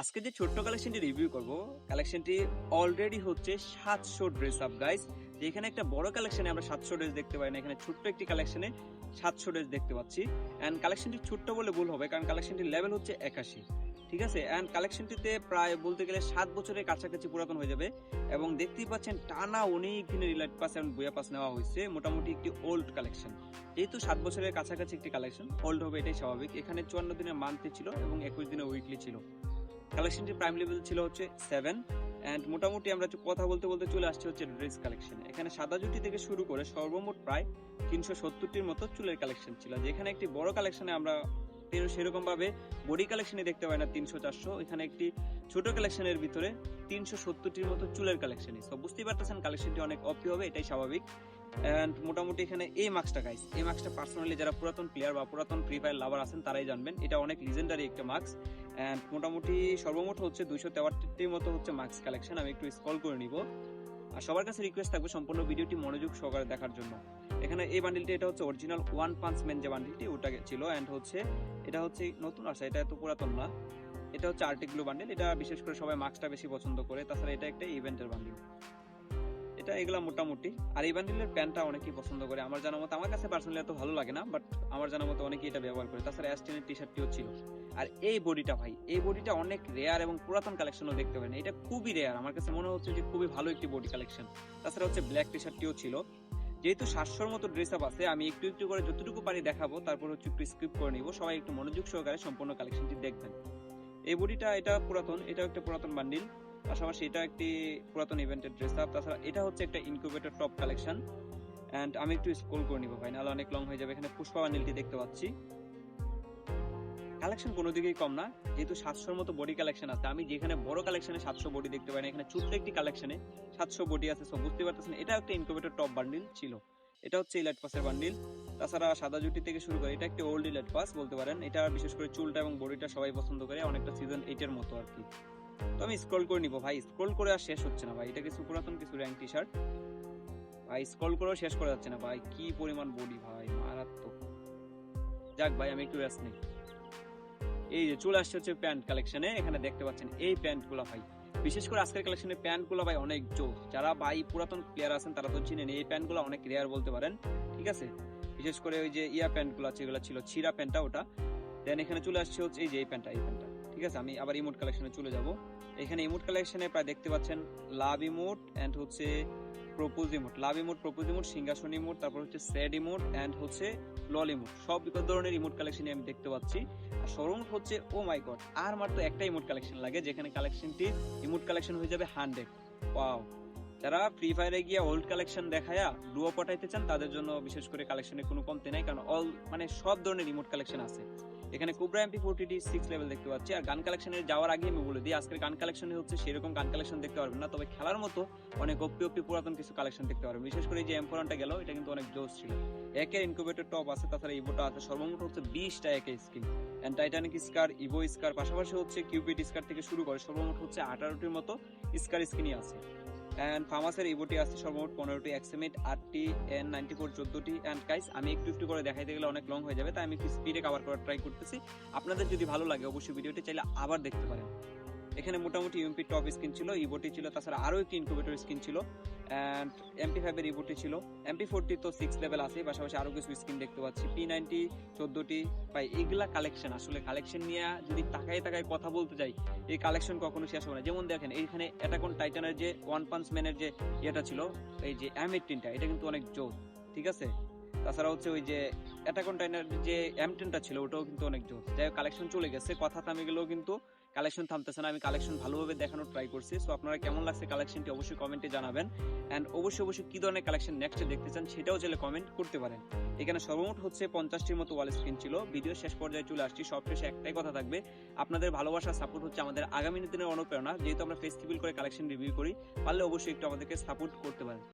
আজকে যে ছোট্ট কালেকশনটি রিভিউ করব কালেকশনটি অলরেডি হচ্ছে সাতশো ড্রেস আপ গাইস যেখানে একটা বড় কালেকশনে আমরা সাতশো ড্রেস দেখতে পাই না, এখানে ছোট্ট একটি কালেকশনে সাতশো ড্রেস দেখতে পাচ্ছি। অ্যান্ড কালেকশনটি ছোট্ট বলে ভুল হবে, কারণ কালেকশনটির লেভেল হচ্ছে একাশি। ঠিক আছে? অ্যান্ড কালেকশনটিতে প্রায় বলতে গেলে সাত বছরের কাছাকাছি পুরাতন হয়ে যাবে। এবং দেখতেই পাচ্ছেন, টানা অনেক দিনের রিলাইট পাস এবং বইয়া পাস নেওয়া হয়েছে, মোটামুটি একটি ওল্ড কালেকশন যেহেতু সাত বছরের কাছাকাছি একটি কালেকশন ওল্ড হবে এটাই স্বাভাবিক। এখানে চুয়ান্ন দিনের মান্থলি ছিল এবং একুশ দিনের উইকলি ছিল। কালেকশনটির প্রাইম লেভেল ছিল হচ্ছে সেভেন অ্যান্ড মোটামুটি আমরা কথা বলতে বলতে চলে আসছে হচ্ছে ড্রেস কালেকশন এখানে সাদা জুটি থেকে শুরু করে সর্বমোট প্রায় তিনশো সত্তরটির মতো চুলের কালেকশন ছিল। যেখানে একটি বড় কালেকশনে আমরা সেরকম ভাবে বডি কালেকশনে দেখতে পাই না তিনশো চারশো। এখানে একটি ছোট কালেকশনের ভিতরে তিনশো সত্তরটির মতো চুলের কালেকশনই সো বুঝতেই পারতেছেন কালেকশনটি অনেক অপি হবে, এটাই স্বাভাবিক। অ্যান্ড মোটামুটি এখানে এই মার্কসটা গাইস এই মার্কসটা পার্সোনালি যারা পুরাতন প্লেয়ার বা পুরাতন ফ্রি ফায়ার লাভার আছেন, তারাই জানবেন। এটা অনেক লিজেন্ডারি একটা মার্কস অ্যান্ড মোটামুটি সর্বমোট হচ্ছে দুইশো তেবাত্তরটির মতো হচ্ছে মার্কস কালেকশন আমি একটু স্কল করে নিব। আর সবার কাছে রিকোয়েস্ট থাকবে সম্পূর্ণ ভিডিওটি মনোযোগ সহকারে দেখার জন্য। এখানে এই বান্ডিলটি এটা হচ্ছে অরিজিনাল ওয়ান পাঞ্চ ম্যান যে বান্ডিলটি ওটা ছিল। অ্যান্ড হচ্ছে, এটা হচ্ছে নতুন আসা এটা এত পুরাতন না। এটা হচ্ছে আর্টিক বান্ডিল এটা বিশেষ করে সবাই মার্কসটা বেশি পছন্দ করে। তাছাড়া এটা একটা ইভেন্টের বান্ডিল এটা এগুলা মোটামুটি। আর এই বান্ডিলের প্যান্টটা অনেকেই পছন্দ করে। আমার জানা মতো আমার কাছে পার্সোনালি এত ভালো লাগে না বাট আমার জানা মতো অনেকেই এটা ব্যবহার করে। তাছাড়া অ্যাস্টেনের টি শার্টটিও ছিল। আর এই বডিটা ভাই, এই বডিটা অনেক রেয়ার এবং পুরাতন কালেকশনও দেখতে পারেন। এটা খুবই রেয়ার আমার কাছে মনে হচ্ছে যে খুবই ভালো একটি বডি কালেকশন তাছাড়া হচ্ছে ব্ল্যাক টি শার্টটিও ছিল। যেহেতু সাতশোর মতো ড্রেস আপ আছে, আমি একটু একটু করে যতটুকু পারি দেখাবো, তারপর হচ্ছে একটু স্কিপ করে নিব। সবাই একটু মনোযোগ সহকারে সম্পূর্ণ কালেকশনটি দেখবেন। এই বডিটা এটা পুরাতন, এটাও একটা পুরাতন বান্ডিল পাশাপাশি এটা একটি পুরাতন ইভেন্টের ড্রেস আপ তাছাড়া এটা হচ্ছে একটা ইনকিউবেটর টপ কালেকশন অ্যান্ড আমি একটু স্ক্রল করে নিব ভাই, নাহলে অনেক লং হয়ে যাবে। এখানে পুষ্পা বান্ডিলটি দেখতে পাচ্ছি। কালেকশন কোনো দিকেই কম না, যেহেতু সাতশোর মতো বডি কালেকশন আছে। আমি যেখানে বড় কালেকশনে সাতশো বডি দেখতে পাই না, এখানে ছোট্ট একটি কালেকশনে সাতশো বডি আছে। সব বুঝতে পারতেছেন এটা একটা ইনকিউবেটর টপ বান্ডিল ছিল। এটা হচ্ছে ইলাইট পাসের বান্ডিল তাছাড়া সাদা জুটি থেকে শুরু করে, এটা একটি ওল্ড ইলাইট পাস বলতে পারেন। এটা বিশেষ করে চুলটা এবং বডিটা সবাই পছন্দ করে, অনেকটা সিজন এইটের মতো আর কি। তো আমি স্ক্রল করে নিব। ভাই স্ক্রল করে আর শেষ হচ্ছে না, ভাই। এটা কিছু পুরাতন কিছু র্যাঙ্ক টি শার্ট ভাই স্ক্রল করেও শেষ করা যাচ্ছে না, ভাই। কি পরিমাণ বডি ভাই? মারাত্মক। যাক, ভাই, আমি একটু রেস্ট নিই। এই যে, চলে আসছে হচ্ছে প্যান্ট কালেকশনে এখানে দেখতে পাচ্ছেন এই প্যান্টগুলা, ভাই। বিশেষ করে আজকের কালেকশনের প্যান্টগুলো, ভাই, অনেক জোর। যারা, ভাই, পুরাতন প্লেয়ার আছেন, তারা তো চিনেন। এই প্যান্টগুলো অনেক রেয়ার বলতে পারেন। ঠিক আছে? বিশেষ করে ওই যে ইয়া প্যান্টগুলো আছে, এগুলো ছিল, ছিঁড়া প্যান্টটা ওটা। দেন এখানে চলে আসছে হচ্ছে এই যে, এই প্যান্টটা এই প্যান্টটা ঠিক আছে, আমি আবার ইমোট কালেকশনে চলে যাব। এখানে ইমোট কালেকশনে প্রায় দেখতে পাচ্ছেন লাভ ইমোট এন্ড হচ্ছে propose emote love emote propose emote সিংহাসন ইমোট তারপর হচ্ছে স্যাড ইমোট এন্ড হচ্ছে লল ইমোট সব ধরনের ইমোট কালেকশনে আমি দেখতে পাচ্ছি। আর সর্বমোট হচ্ছে ও মাই গড আর মাত্র একটা ইমোট কালেকশন লাগে, যেখানে কালেকশনটি ইমোট কালেকশন হয়ে যাবে হান্ড্রেড ওয়াও যারা ফ্রি ফায়ারে গিয়ে ওল্ড কালেকশন দেখায়া ডুয়ো পটাইতে চান, তাদের জন্য বিশেষ করে কালেকশনে কোনো কমতে নাই, কারণ অল মানে সব ধরনের রিমোট কালেকশন আছে। এখানে কুবরা এমপি ফোরটি সিক্স লেভেল দেখতে পাচ্ছি। আর গান কালেকশনে যাওয়ার আগে আমি বলে দিই, আজকের গান কালেকশনে হচ্ছে সেরকম গান কালেকশন দেখতে পারবেন না, তবে খেলার মতো অনেক অপ্পি অপ্পি পুরাতন কিছু কালেকশন দেখতে পারবেন। বিশেষ করে যে এমফোরানটা গেল, এটা কিন্তু অনেক জোস ছিল। একের ইনকিউবেটর টপ আছে, তাছাড়া ইভোটা আছে, সর্বমোট হচ্ছে বিশটা একের skin and Titanic scar evo scar পাশাপাশি হচ্ছে কিউপিড স্কার থেকে শুরু করে, সর্বমোট হচ্ছে আঠারোটির মতো স্কার স্কিনই আছে। অ্যান্ড ফার্মাসের ইভোটি আছে সর্বমোট পনেরোটি এক্সেমিট আটটি অ্যান্ড নাইনটি ফোর চোদ্দটি। অ্যান্ড কাইস আমি একটু একটু করে দেখাইতে গেলে অনেক লং হয়ে যাবে, তাই আমি একটু স্পিডে কাভার করার ট্রাই করতেছি। আপনাদের যদি ভালো লাগে, অবশ্যই ভিডিওটি চাইলে আবার দেখতে পারেন। এখানে মোটামুটি ইউএমপি টপ স্কিন ছিল ইভোটি ছিল, তাছাড়া আরও একটি ইনকুবেটর স্কিন ছিল অ্যান্ড এমপি ফাইভের ইভোটি ছিল। এমপি ফোরটি তো সিক্স লেভেল আছে, পাশাপাশি আরও কিছু স্কিন দেখতে পাচ্ছি। পি নাইনটি চোদ্দটি বা এগুলা কালেকশন আসলে কালেকশন নিয়ে যদি টাকায় টাকায় কথা বলতে যাই, এই কালেকশন কখনো শেষ হবে না। যেমন দেখেন, এইখানে অ্যাটাকন টাইটানের যে ওয়ান পাঞ্চ ম্যানের যে ইয়েটা ছিল, এই যে এম এইটিনটা এটা কিন্তু অনেক জোর, ঠিক আছে? তাছাড়া হচ্ছে ওই যে অ্যাটাকন টাইটানের যে এম টেনটা ছিল, ওটাও কিন্তু অনেক জোর। যাই কালেকশন চলে গেছে। কথা থামে গেলেও কিন্তু কালেকশন থামতেছে না। আমি কালেকশন ভালোভাবে দেখানোর ট্রাই করছি। সো আপনারা কেমন লাগছে কালেকশনটি অবশ্যই কমেন্টে জানাবেন। অ্যান্ড অবশ্যই অবশ্যই কি ধরনের কালেকশন নেক্সটে দেখতে চান সেটাও চাইলে কমেন্ট করতে পারেন। এখানে সর্বমোট হচ্ছে পঞ্চাশটির মতো ওয়াল স্ক্রিন ছিল। ভিডিও শেষ পর্যায়ে চলে আসছি। সবশেষে একটাই কথা থাকবে, আপনাদের ভালোবাসা সাপোর্ট হচ্ছে আমাদের আগামী দিনের অনুপ্রেরণা। যেহেতু আমরা ফেস্টিভ্যাল করে কালেকশন রিভিউ করি, পারলে অবশ্যই একটু আমাদেরকে সাপোর্ট করতে পারেন।